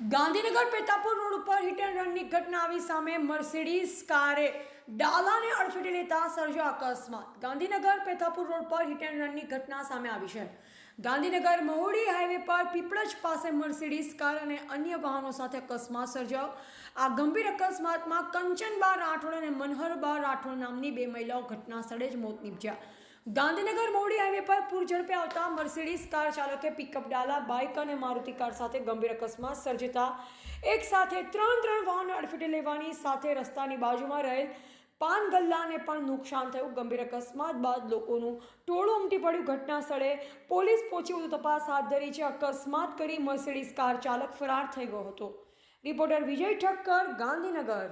Gandhinagar પેતાપુર road ઉપર hit and રનની ઘટના આવી સામે મર્સિડીઝ કારે ડાલાને અડફેટે લેતા સર્જો અકસ્માત. ગાંધીનગર પેતાપુર રોડ પર હિટ એન્ડ રનની ઘટના સામે આવી છે. ગાંધીનગર મહુડી હાઈવે પર પીપળજ પાસે મર્સિડીઝ કાર અને અન્ય વાહનો સાથે અકસ્માત સર્જાયો. આ ગંભીર અકસ્માતમાં કંચનબા રાઠોડ અને મનહરબા રાઠોડ નામની બે મહિલાઓ ઘટના સ્થળે જ મોત નીપજ્યા. ગાંધીનગર મોડી હાઈવે પર પૂર ઝડપે આવતા મર્સિડીઝ કાર ચાલકે પિકઅપ ડાલા, બાઇક અને મારુતિ કાર સાથે ગંભીર અકસ્માત સર્જતા. એક સાથે ત્રણ ત્રણ વાહનો અડફેટે લેવાની સાથે રસ્તાની બાજુમાં રહેલ પાન ગલ્લાને પણ નુકસાન થયું. ગંભીર અકસ્માત બાદ લોકોનું ટોળું ઉમટી પડ્યું ઘટના સ્થળે પોલીસ પહોંચી વધુ તપાસ હાથ ધરી છે. અકસ્માત કરી મર્સિડીઝ કાર ચાલક ફરાર થઈ ગયો હતો. રિપોર્ટર વિજય ઠક્કર, ગાંધીનગર.